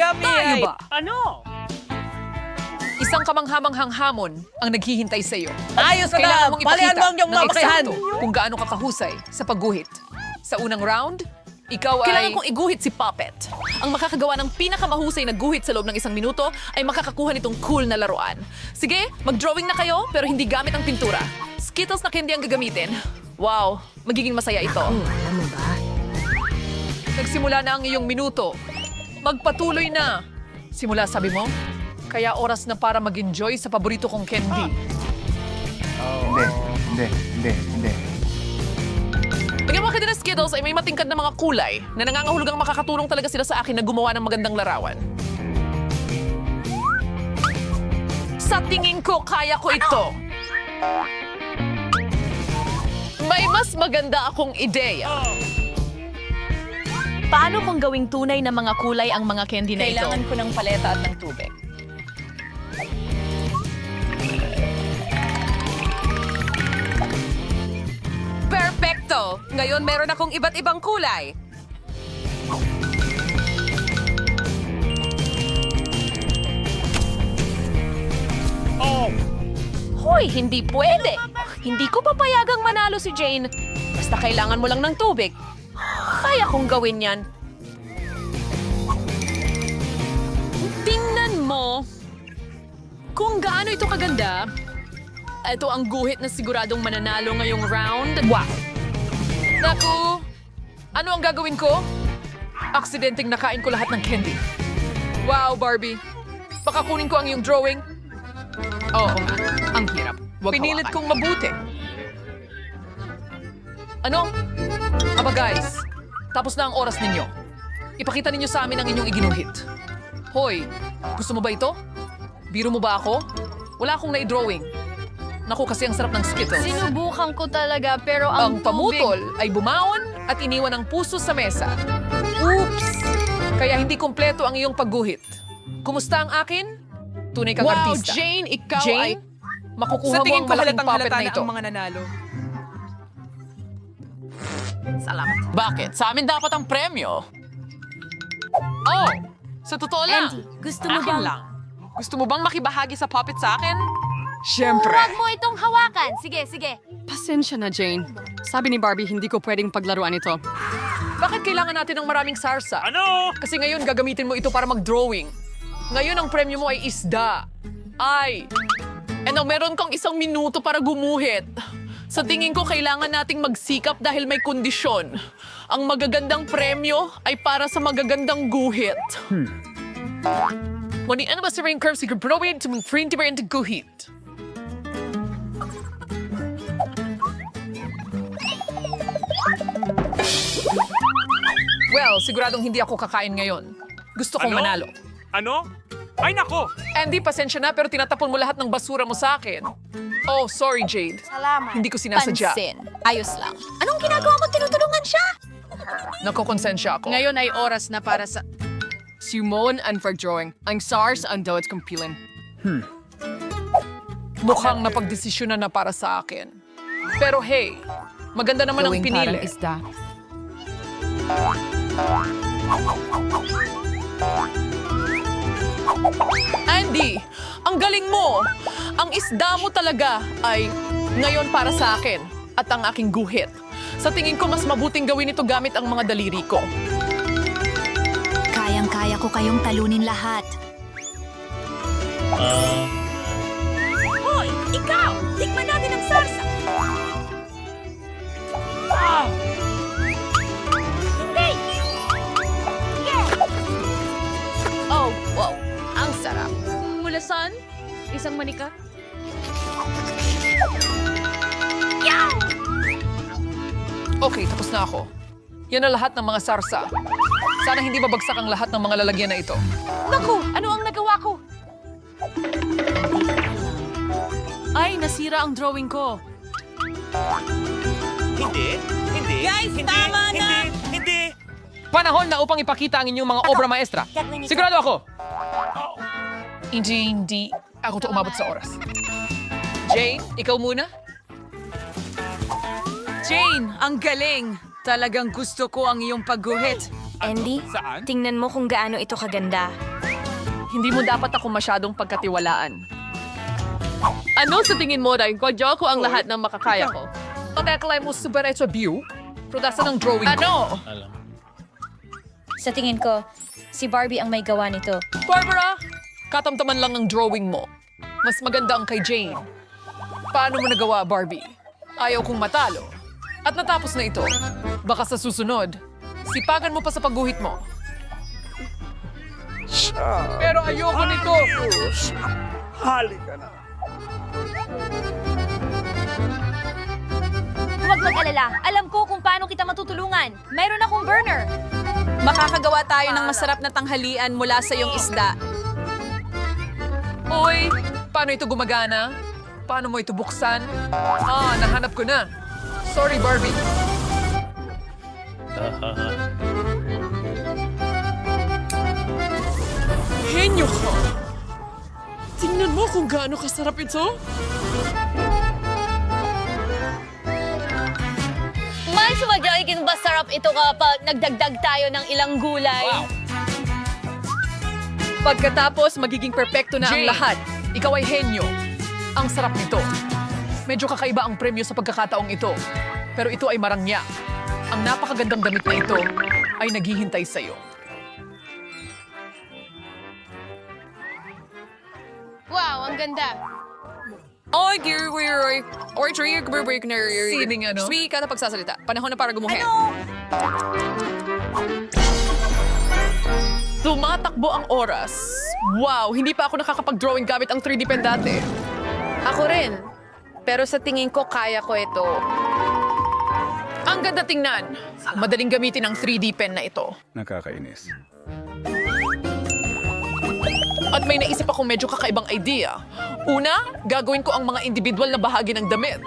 Kami Tayo ay... ba? Ano? Isang kamanghamanghang hamon ang naghihintay sa iyo. Ayos Kailangan na! mong Palihan ipakita mo ang iyong ng eksakto kung gaano ka kahusay sa pagguhit. Sa unang round, ikaw ay... Kailangan kong iguhit si Puppet. Ang makakagawa ng pinakamahusay na guhit sa loob ng isang minuto ay makakakuha nitong cool na laruan. Sige, mag-drawing na kayo pero hindi gamit ang pintura. Skittles na candy ang gagamitin. Wow, magiging masaya ito. Nagsimula na ang iyong minuto. Magpatuloy na. Simula sabi mo, kaya oras na para mag-enjoy sa paborito kong candy. Hindi, hindi, hindi, hindi. Bigyan mo ka din ng Skittles ay may matingkad na mga kulay na nangangahulugang makakatulong talaga sila sa akin na gumawa ng magandang larawan. Sa tingin ko, kaya ko ito. May mas maganda akong ideya. Paano kung gawing tunay na mga kulay ang mga candy na ito? Kailangan ko ng paleta at ng tubig. Perfecto! Ngayon meron akong iba't ibang kulay. Hoy, hindi pwede. Hindi ko papayagang manalo si Jane. Basta kailangan mo lang ng tubig. Kaya kong gawin yan. Tingnan mo kung gaano ito kaganda. Ito ang guhit na siguradong mananalo ngayong round. Wow! Naku! Ano ang gagawin ko? Aksidenteng nakain ko lahat ng candy. Wow, Barbie! Baka kunin ko ang iyong drawing. Oo nga, ang hirap. Pinilit kong mabuti. Ano? Aba guys, tapos na ang oras ninyo. Ipakita ninyo sa amin ang inyong iginuhit. Hoy, gusto mo ba ito? Biro mo ba ako? Wala akong na-drawing. Naku, kasi ang sarap ng Skittles. Sinubukan ko talaga pero Ang ang, pamutol ay bumaon at iniwan ang puso sa mesa. Oops! Kaya hindi kompleto ang iyong pagguhit. Kumusta ang akin? Tunay kang Wow, artista. Jane, ikaw Jane, ay... makukuha Sa mo tingin ang ko malaking halatang puppet halata na na ito. ang mga nanalo. Salamat. Bakit? Sa amin dapat ang premyo. Oh, sa totoo lang. Andy, gusto mo akin bang... lang. Gusto mo bang makibahagi sa puppet sa akin? Huwag mo itong hawakan. Sige, sige. Pasensya na, Jane. Sabi ni Barbie, hindi ko pwedeng paglaruan ito. Bakit kailangan natin ng maraming sarsa? Ano? Kasi ngayon gagamitin mo ito para mag-drawing. Ngayon ang premyo mo ay isda. Ay! Ano, meron kang isang minuto para gumuhit. Sa tingin ko, kailangan nating magsikap dahil may kondisyon. Ang magagandang premyo ay para sa magagandang guhit. Wani ano ba sa ring curve si Gabrowen to mong friend ba into guhit? Well, siguradong hindi ako kakain ngayon. Gusto kong Ano? manalo. Ano? Ay nako! Andy, pasensya na pero tinatapon mo lahat ng basura mo sa akin. Oh, sorry Jade. Salamat. Hindi ko sinasadya. Pansin. Ayos lang. Anong ginagawa mo? Tinutulungan siya? Nakokonsensya ako. Ngayon ay oras na para sa... Sumon and for drawing. Ang SARS ang Doets Compilin. Mukhang napagdesisyonan na para sa akin. Pero hey, maganda naman ang pinili. isda. Andy, ang galing mo! Ang isda mo talaga ay ngayon para sa akin at ang aking guhit. Sa tingin ko, mas mabuting gawin ito gamit ang mga daliri ko. Kayang-kaya ko kayong talunin lahat. Hoy, ikaw! Tikman natin ang sarsa! Hindi! Sarap. Mulasan? Isang manika? Okay, tapos na ako. Yan ang lahat ng mga sarsa. Sana hindi mabagsak ang lahat ng mga lalagyan na ito. Naku! Ano ang nagawa ko? Ay, nasira ang drawing ko. Hindi? Hindi? Guys, hindi, tama na! Hindi! Hindi! Panahon na upang ipakita ang inyong mga obra maestra. Sigurado ako. Hindi, hindi. Ako to umabot sa oras. Jane, ikaw muna? Jane, ang galing! Talagang gusto ko ang iyong pagguhit. Andy, Saan? tingnan mo kung gaano ito kaganda. Hindi mo dapat ako masyadong pagkatiwalaan. Ano sa tingin mo, Day? Kwadyo ko ang lahat ng makakaya ko. Pagkakalay mo super eto view? Prodasa ng drawing Ano? Sa tingin ko, si Barbie ang may gawa nito. Barbara, katamtaman lang ang drawing mo. Mas maganda ang kay Jane. Paano mo nagawa, Barbie? Ayaw kong matalo. At natapos na ito. Baka sa susunod, sipagan mo pa sa pagguhit mo. Pero ayoko nito. Halika na. Huwag mag-alala. Alam ko kung paano kita matutulungan. Mayroon akong burner. Makakagawa tayo ng masarap na tanghalian mula sa iyong isda. Uy, paano ito gumagana? Paano mo ito buksan? Ah, nahanap ko na. Sorry, Barbie. Henyo ka! Tingnan mo kung gaano kasarap ito. Mas magiging masarap ito kapag nagdagdag tayo ng ilang gulay. Pagkatapos, magiging perpekto na Jane, ang lahat. Ikaw ay henyo. Ang sarap nito. Medyo kakaiba ang premyo sa pagkakataong ito. Pero ito ay marangya. Ang napakagandang damit na ito ay naghihintay sa'yo. Wow, ang ganda. Oy, dear, we're, we're, or tree, we're, we're, Sining ano? Sweet ka na pagsasalita. Panahon na para gumuhin. Tumatakbo ang oras. Wow, hindi pa ako nakakapag-drawing gamit ang 3D pen dati. Ako rin. Pero sa tingin ko, kaya ko ito. Ang ganda tingnan. Madaling gamitin ang 3D pen na ito. Nakakainis. At may naisip akong medyo kakaibang idea. Una, gagawin ko ang mga individual na bahagi ng damit.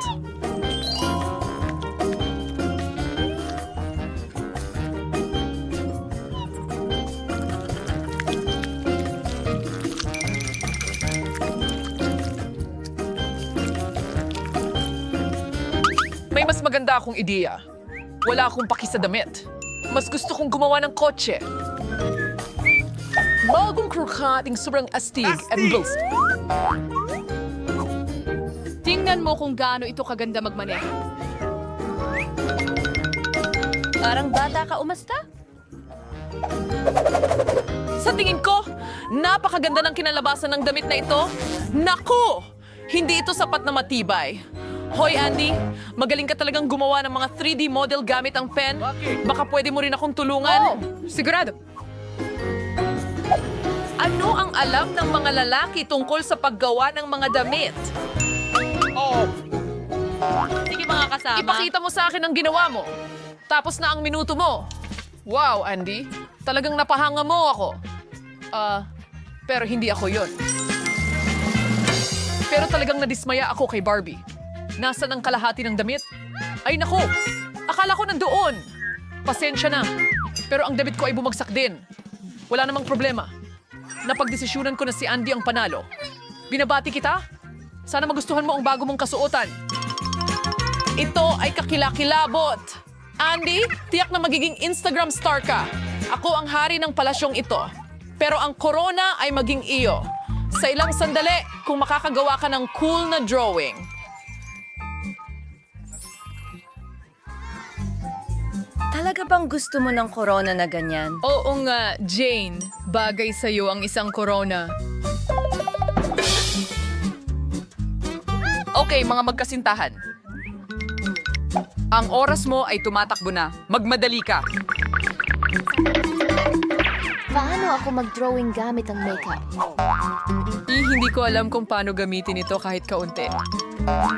May mas maganda akong ideya. Wala akong paki sa damit. Mas gusto kong gumawa ng kotse. Bagong krokating sobrang astig at boast. Tingnan mo kung gaano ito kaganda magmaneho. Parang bata ka umasta. Sa tingin ko, napakaganda ng kinalabasan ng damit na ito. Naku! Hindi ito sapat na matibay. Hoy Andy, magaling ka talagang gumawa ng mga 3D model gamit ang pen. Baka pwede mo rin akong tulungan. Sigurado. Ano ang alam ng mga lalaki tungkol sa paggawa ng mga damit? Sige mga kasama. Ipakita mo sa akin ang ginawa mo. Tapos na ang minuto mo. Wow, Andy. Talagang napahanga mo ako. Ah, pero hindi ako yon. Pero talagang nadismaya ako kay Barbie. Nasaan ang kalahati ng damit? Ay nako, akala ko nandoon. Pasensya na. Pero ang damit ko ay bumagsak din. Wala namang problema. Napagdesisyonan ko na si Andy ang panalo. Binabati kita? Sana magustuhan mo ang bago mong kasuotan. Ito ay kakilakilabot. Andy, tiyak na magiging Instagram star ka. Ako ang hari ng palasyong ito. Pero ang corona ay maging iyo. Sa ilang sandali, kung makakagawa ka ng cool na drawing. Talaga bang gusto mo ng corona na ganyan? Oo nga, Jane. Bagay sa'yo ang isang corona. Okay, mga magkasintahan. Ang oras mo ay tumatakbo na. Magmadali ka. Paano ako mag-drawing gamit ang makeup? Eh, hindi ko alam kung paano gamitin ito kahit kaunti.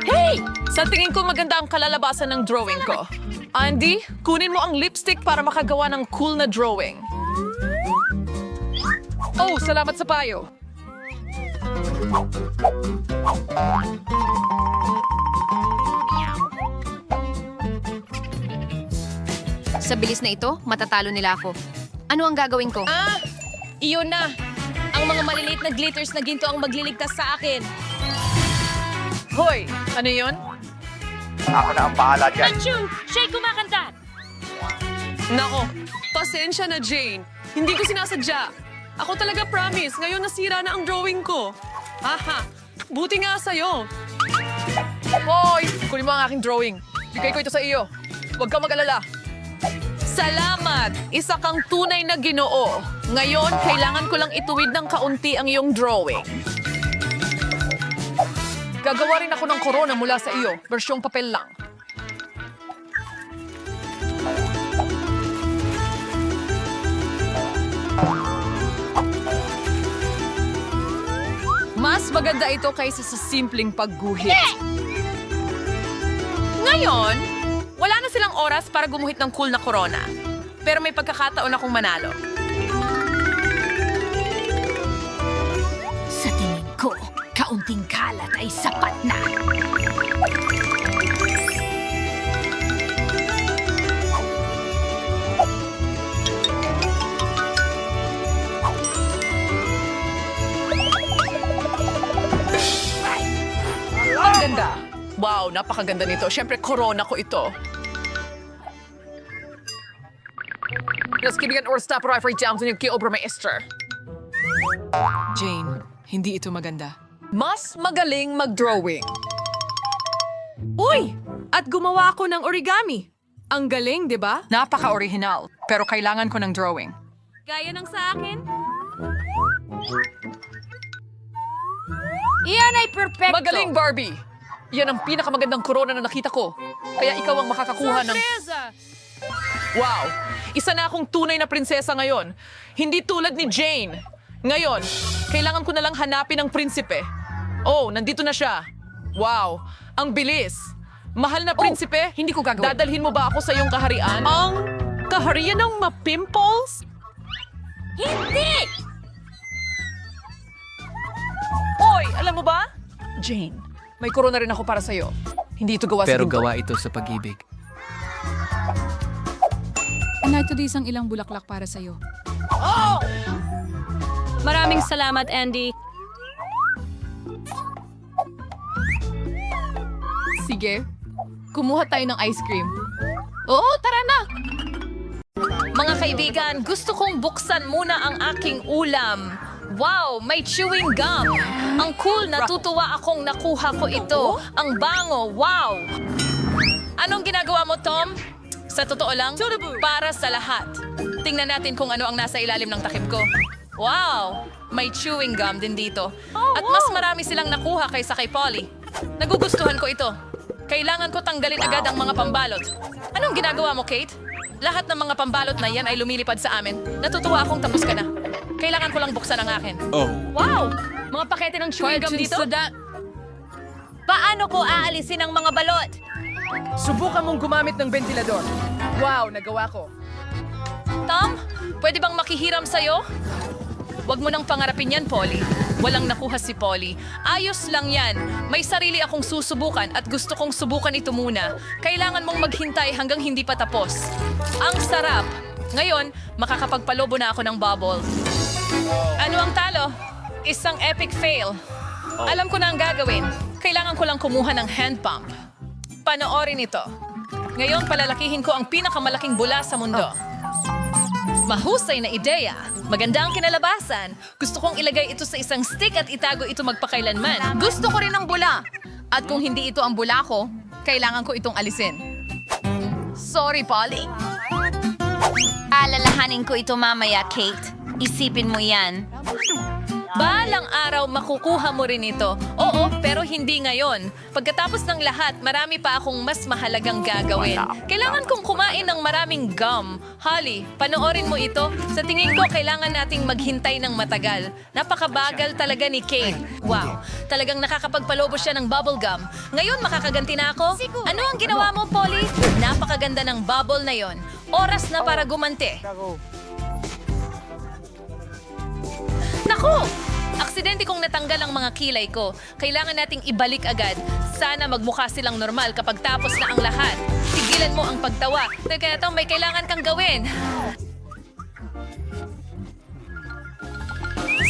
Hey! Sa tingin ko maganda ang kalalabasan ng drawing ko. Andy, kunin mo ang lipstick para makagawa ng cool na drawing. Oh, salamat sa payo. Sa bilis na ito, matatalo nila ako. Ano ang gagawin ko? Ah, iyon na. Ang mga maliliit na glitters na ginto ang magliligtas sa akin. Hoy, ano yon? Ako na ang bahala dyan. Achoo! Shay kumakanta! Nako, pasensya na Jane. Hindi ko sinasadya. Ako talaga promise, ngayon nasira na ang drawing ko. Haha, buti nga sa'yo. Hoy! Kunin mo ang aking drawing. Bigay ko ito sa iyo. Huwag kang mag-alala. Salamat! Isa kang tunay na ginoo. Ngayon, kailangan ko lang ituwid ng kaunti ang iyong drawing. Gagawa rin ako ng corona mula sa iyo. Versyong papel lang. Mas maganda ito kaysa sa simpleng pagguhit. Ngayon, wala na silang oras para gumuhit ng cool na corona. Pero may pagkakataon akong manalo. Sa tingin ko, kaunting kalat ay sapat na. Ang ganda. Wow, napakaganda nito. Siyempre, corona ko ito. Let's give it or stop right for Johnson yung kay Obra Maestra. Jane, hindi ito maganda. Mas magaling mag-drawing. Uy! At gumawa ako ng origami. Ang galing, di ba? Napaka-original. Pero kailangan ko ng drawing. Gaya ng sa akin. Iyan ay perfecto. Magaling, Barbie! Yan ang pinakamagandang corona na nakita ko. Kaya ikaw ang makakakuha ng... Wow! Isa na akong tunay na prinsesa ngayon. Hindi tulad ni Jane. Ngayon, kailangan ko na lang hanapin ang prinsipe. Oh, nandito na siya. Wow! Ang bilis! Mahal na prinsipe, hindi ko gagawin. Dadalhin mo ba ako sa iyong kaharian? Ang kaharian ng ma-pimples? Hindi! Oy, alam mo ba? Jane, may corona rin ako para sa'yo. Hindi ito gawa Pero sa ginto. gawa ito sa pag-ibig. Narito di isang ilang bulaklak para sa'yo. Maraming salamat, Andy. Sige. Kumuha tayo ng ice cream. Oo, tara na! Mga kaibigan, gusto kong buksan muna ang aking ulam. Wow, may chewing gum. Ang cool, natutuwa akong nakuha ko ito. Ang bango, wow. Anong ginagawa mo, Tom? Sa totoo lang, para sa lahat. Tingnan natin kung ano ang nasa ilalim ng takip ko. Wow, may chewing gum din dito. At mas marami silang nakuha kaysa kay Polly. Nagugustuhan ko ito. Kailangan ko tanggalin agad ang mga pambalot. Anong ginagawa mo, Kate? Lahat ng mga pambalot na yan ay lumilipad sa amin. Natutuwa akong tapos ka na. Kailangan ko lang buksan ang akin. Oh. Wow! Mga pakete ng chewing gum dito? Paano ko aalisin ang mga balot? Subukan mong gumamit ng ventilador. Wow, nagawa ko. Tom, pwede bang makihiram sa'yo? Huwag mo nang pangarapin yan, Polly. Walang nakuha si Polly. Ayos lang yan. May sarili akong susubukan at gusto kong subukan ito muna. Kailangan mong maghintay hanggang hindi pa tapos. Ang sarap! Ngayon, makakapagpalobo na ako ng bubble. Ano ang talo? Isang epic fail. Alam ko na ang gagawin. Kailangan ko lang kumuha ng hand pump. Panoorin ito. Ngayon, palalakihin ko ang pinakamalaking bula sa mundo. Mahusay na ideya. Maganda ang kinalabasan. Gusto kong ilagay ito sa isang stick at itago ito magpakailanman. Gusto ko rin ng bula. At kung hindi ito ang bula ko, kailangan ko itong alisin. Sorry, Polly. Alalahanin ko ito mamaya, Kate. Isipin mo yan. Balang araw makukuha mo rin ito. Oo, pero hindi ngayon. Pagkatapos ng lahat, marami pa akong mas mahalagang gagawin. Kailangan kong kumain ng maraming gum. Holly, panoorin mo ito. Sa tingin ko, kailangan nating maghintay ng matagal. Napakabagal talaga ni Kate. Wow, talagang nakakapagpalobo siya ng bubble gum. Ngayon, makakaganti na ako? Ano ang ginawa mo, Polly? Napakaganda ng bubble na yon. Oras na para gumante. Naku! Aksidente kong natanggal ang mga kilay ko. Kailangan nating ibalik agad. Sana magmukha silang normal kapag tapos na ang lahat. Tigilan mo ang pagtawa. Teka, ito may kailangan kang gawin.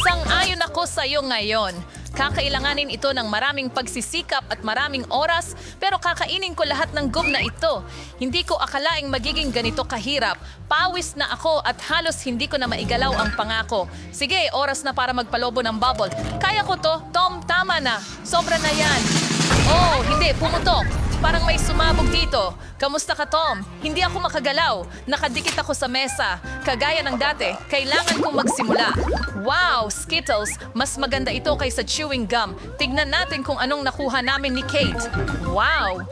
Sang-ayon ako sa iyo ngayon. Kakailanganin ito ng maraming pagsisikap at maraming oras, pero kakainin ko lahat ng gum na ito. Hindi ko akalaing magiging ganito kahirap. Pawis na ako at halos hindi ko na maigalaw ang pangako. Sige, oras na para magpalobo ng bubble. Kaya ko to. Tom, tama na. Sobra na yan. Oh, hindi, pumutok. Parang may sumabog dito. Kamusta ka, Tom? Hindi ako makagalaw. Nakadikit ako sa mesa. Kagaya ng dati, kailangan kong magsimula. Wow, Skittles! Mas maganda ito kaysa chewing gum. Tignan natin kung anong nakuha namin ni Kate. Wow!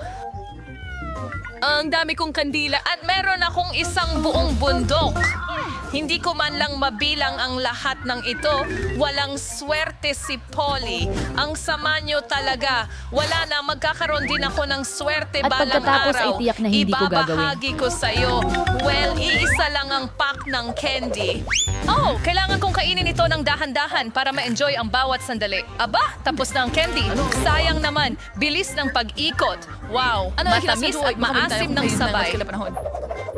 Ang dami kong kandila at meron akong isang buong bundok. Hindi ko man lang mabilang ang lahat ng ito. Walang swerte si Polly. Ang sama niyo talaga. Wala na, magkakaroon din ako ng swerte At balang pagkatapos araw. ay tiyak na hindi ko gagawin. Ibabahagi ko sa'yo. Well, iisa lang ang pack ng candy. Oh, kailangan kong kainin ito ng dahan-dahan para ma-enjoy ang bawat sandali. Aba, tapos na ang candy. Sayang naman, bilis ng pag-ikot. Wow, Ano matamis at maasim ng sabay.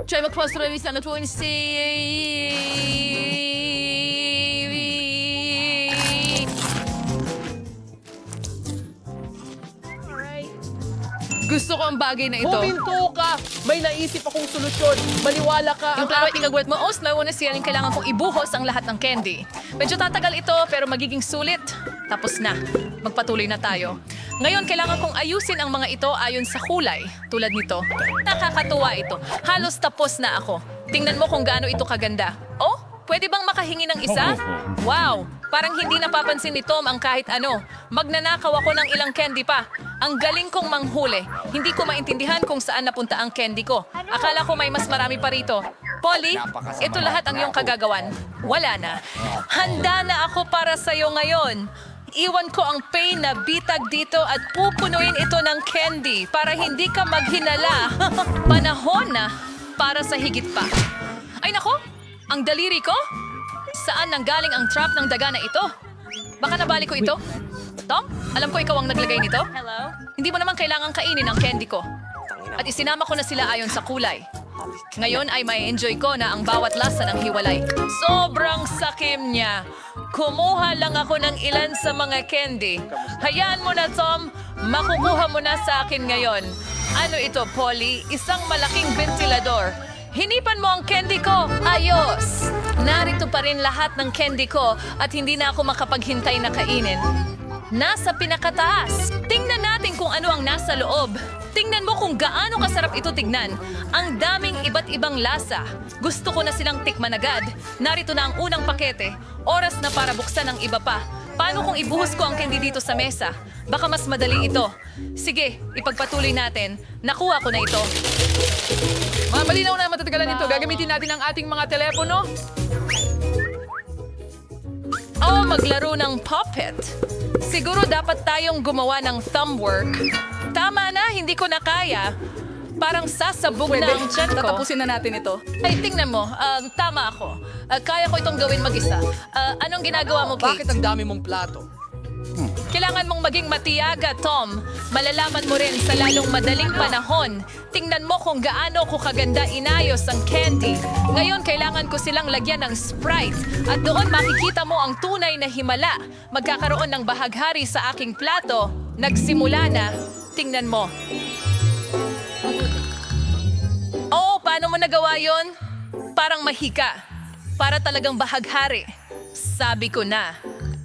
Try magpastrawis na natuwa ni si... Gusto ko ang bagay na ito. Huminto ka! May naisip akong solusyon. Maniwala ka. Yung klaro at igagwet mo, os, nauna siya rin kailangan kong ibuhos ang lahat ng candy. Medyo tatagal ito, pero magiging sulit. Tapos na. Magpatuloy na tayo. Ngayon, kailangan kong ayusin ang mga ito ayon sa kulay. Tulad nito. Nakakatuwa ito. Halos tapos na ako. Tingnan mo kung gaano ito kaganda. Oh, pwede bang makahingi ng isa? Wow, parang hindi napapansin ni Tom ang kahit ano. Magnanakaw ako ng ilang candy pa. Ang galing kong manghuli. Hindi ko maintindihan kung saan napunta ang candy ko. Akala ko may mas marami pa rito. Polly, ito lahat ang iyong kagagawan. Wala na. Handa na ako para sa'yo ngayon. Iwan ko ang pain na bitag dito at pupunuin ito ng candy para hindi ka maghinala. Panahon na para sa higit pa. Ay nako, ang daliri ko? Saan nanggaling ang trap ng daga na ito? Baka nabali ko ito? Tom, alam ko ikaw ang naglagay nito. Hello? Hindi mo naman kailangang kainin ang candy ko. At isinama ko na sila ayon sa kulay. Ngayon ay may enjoy ko na ang bawat lasa ng hiwalay. Sobrang sakim niya. Kumuha lang ako ng ilan sa mga candy. Hayaan mo na, Tom. Makukuha mo na sa akin ngayon. Ano ito, Polly? Isang malaking ventilador. Hinipan mo ang candy ko. Ayos! Narito pa rin lahat ng candy ko at hindi na ako makapaghintay na kainin. Nasa pinakataas. Tingnan natin kung ano ang nasa loob. Tingnan mo kung gaano kasarap ito tignan. Ang daming iba't ibang lasa. Gusto ko na silang tikman agad. Narito na ang unang pakete. Oras na para buksan ang iba pa. Paano kung ibuhos ko ang candy dito sa mesa? Baka mas madali ito. Sige, ipagpatuloy natin. Nakuha ko na ito. Mga malinaw na matatagalan ito. Gagamitin natin ang ating mga telepono. Oh, maglaro ng puppet. Siguro dapat tayong gumawa ng thumb work. Tama na, hindi ko na kaya. Parang sasabog na ang tiyan ko. Tatapusin na natin ito. Ay, tingnan mo. Um, tama ako. Uh, kaya ko itong gawin mag-isa. Uh, anong ginagawa mo, Kate? Bakit ang dami mong plato? Kailangan mong maging matiyaga, Tom. Malalaman mo rin sa lalong madaling panahon. Tingnan mo kung gaano ko kaganda inayos ang candy. Ngayon, kailangan ko silang lagyan ng Sprite. At doon makikita mo ang tunay na himala. Magkakaroon ng bahaghari sa aking plato. Nagsimula na. Tingnan mo. Paano mo nagawa yon? Parang mahika. Para talagang bahaghari. Sabi ko na.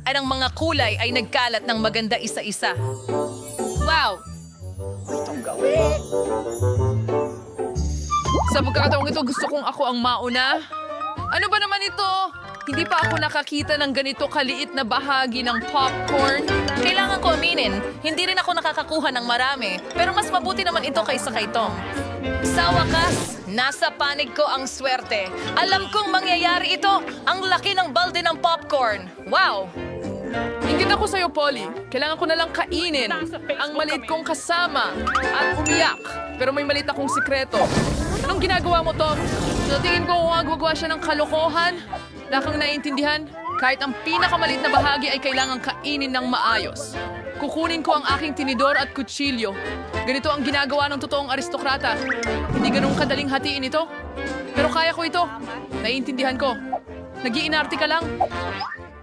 At ang mga kulay ay nagkalat ng maganda isa-isa. Wow! Sa pagkakataong ito, gusto kong ako ang mauna. Ano ba naman ito? Hindi pa ako nakakita ng ganito kaliit na bahagi ng popcorn. Kailangan ko aminin, hindi rin ako nakakakuha ng marami. Pero mas mabuti naman ito kaysa kay Tom. Sa wakas, nasa panig ko ang swerte. Alam kong mangyayari ito. Ang laki ng balde ng popcorn. Wow! Ingit ako sa'yo, Polly. Kailangan ko na lang kainin ang maliit kong kasama at umiyak. Pero may maliit akong sikreto. Anong ginagawa mo, Tom? Sa tingin ko kung gumagawa siya ng kalokohan, wala kang naiintindihan. Kahit ang pinakamaliit na bahagi ay kailangan kainin ng maayos. Kukunin ko ang aking tinidor at kutsilyo. Ganito ang ginagawa ng totoong aristokrata. Hindi ganun kadaling hatiin ito. Pero kaya ko ito. Naiintindihan ko. Nagiinarte ka lang.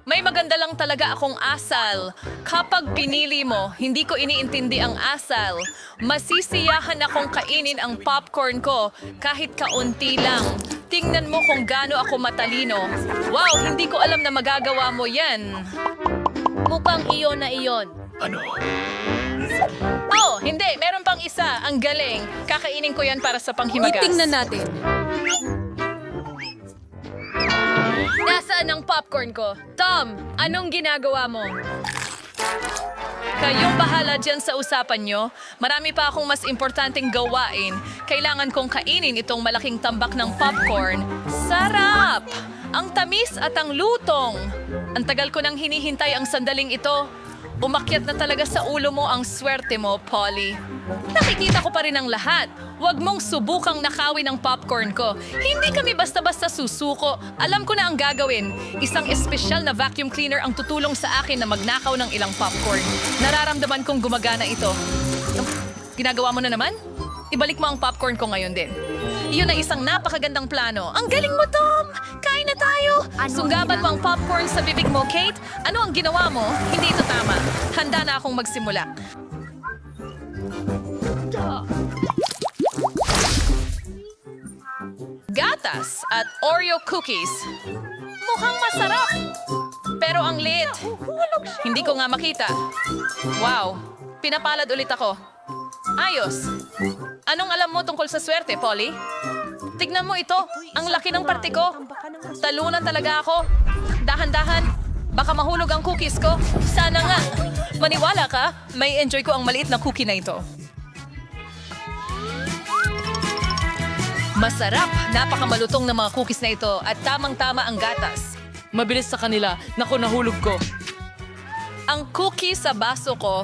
May maganda lang talaga akong asal. Kapag pinili mo, hindi ko iniintindi ang asal. Masisiyahan akong kainin ang popcorn ko kahit kaunti lang. Tingnan mo kung gaano ako matalino. Wow, hindi ko alam na magagawa mo yan. Mukhang iyon na iyon. Oh, hindi. Meron pang isa. Ang galing. Kakainin ko yan para sa panghimagas. Itingnan natin. Nasaan ang popcorn ko? Tom, anong ginagawa mo? Kayong bahala dyan sa usapan nyo. Marami pa akong mas importanteng gawain. Kailangan kong kainin itong malaking tambak ng popcorn. Sarap! Ang tamis at ang lutong. Ang tagal ko nang hinihintay ang sandaling ito. Umakyat na talaga sa ulo mo ang swerte mo, Polly. Nakikita ko pa rin ang lahat. Huwag mong subukang nakawin ang popcorn ko. Hindi kami basta-basta susuko. Alam ko na ang gagawin. Isang espesyal na vacuum cleaner ang tutulong sa akin na magnakaw ng ilang popcorn. Nararamdaman kong gumagana ito. Ginagawa mo na naman? Ibalik mo ang popcorn ko ngayon din. Iyon ay isang napakagandang plano. Ang galing mo, Tom! Kain na tayo! Sunggaban mo ang popcorn sa bibig mo, Kate. Ano ang ginawa mo? Hindi ito tama. Handa na akong magsimula. Gatas at Oreo cookies. Mukhang masarap. Pero ang lit. Hindi ko nga makita. Wow. Pinapalad ulit ako. Ayos. Anong alam mo tungkol sa swerte, Polly? Tignan mo ito. Ang laki ng parte ko. Talunan talaga ako. Dahan-dahan. Baka mahulog ang cookies ko. Sana nga. Maniwala ka, may enjoy ko ang maliit na cookie na ito. Masarap! Napakamalutong ng mga cookies na ito at tamang-tama ang gatas. Mabilis sa kanila. Naku, nahulog ko. Ang cookie sa baso ko,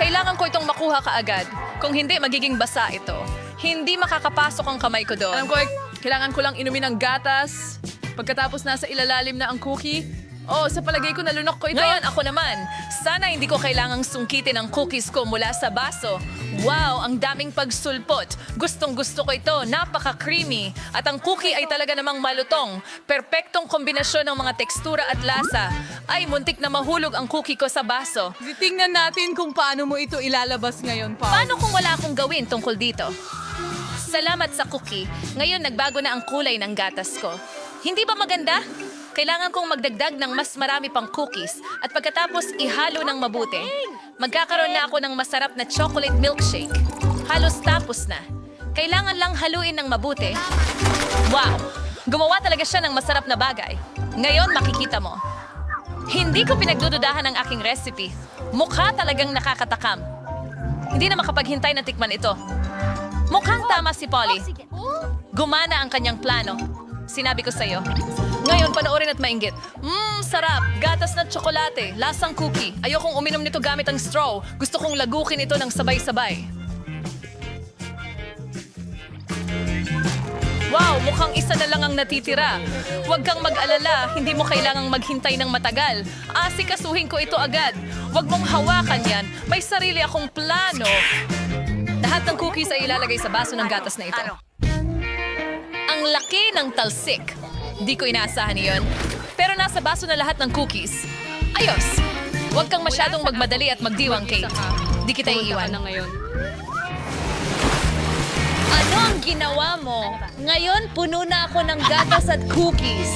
kailangan ko itong makuha kaagad. Kung hindi, magiging basa ito. Hindi makakapasok ang kamay ko doon. Alam ko, eh, kailangan ko lang inumin ng gatas. Pagkatapos nasa ilalalim na ang cookie. Oh, sa palagay ko nalunok ko ito. Ngayon ako naman, sana hindi ko kailangang sungkitin ang cookies ko mula sa baso. Wow, ang daming pagsulpot. Gustong gusto ko ito, napaka-creamy. At ang cookie ay talaga namang malutong. Perpektong kombinasyon ng mga tekstura at lasa. Ay, muntik na mahulog ang cookie ko sa baso. Tingnan natin kung paano mo ito ilalabas ngayon, Paul. Paano kung wala akong gawin tungkol dito? Salamat sa cookie. Ngayon nagbago na ang kulay ng gatas ko. Hindi ba maganda? Kailangan kong magdagdag ng mas marami pang cookies at pagkatapos ihalo ng mabuti. Magkakaroon na ako ng masarap na chocolate milkshake. Halos tapos na. Kailangan lang haluin ng mabuti. Wow! Gumawa talaga siya ng masarap na bagay. Ngayon makikita mo. Hindi ko pinagdududahan ang aking recipe. Mukha talagang nakakatakam. Hindi na makapaghintay na tikman ito. Mukhang tama si Polly. Gumana ang kanyang plano. Sinabi ko sa'yo. Ngayon, panoorin at mainggit. Mmm, sarap! Gatas na tsokolate, lasang cookie. Ayokong uminom nito gamit ang straw. Gusto kong lagukin ito ng sabay-sabay. Wow, mukhang isa na lang ang natitira. Huwag kang mag-alala, hindi mo kailangang maghintay ng matagal. Asikasuhin ko ito agad. Huwag mong hawakan yan. May sarili akong plano. Lahat ng cookies ay ilalagay sa baso ng gatas na ito. Ang laki ng talsik. Di ko inaasahan iyon. Pero nasa baso na lahat ng cookies. Ayos! Huwag kang masyadong magmadali at magdiwang, Kate. Di kita iiwan. ngayon. Ano ang ginawa mo? Ngayon, puno na ako ng gatas at cookies.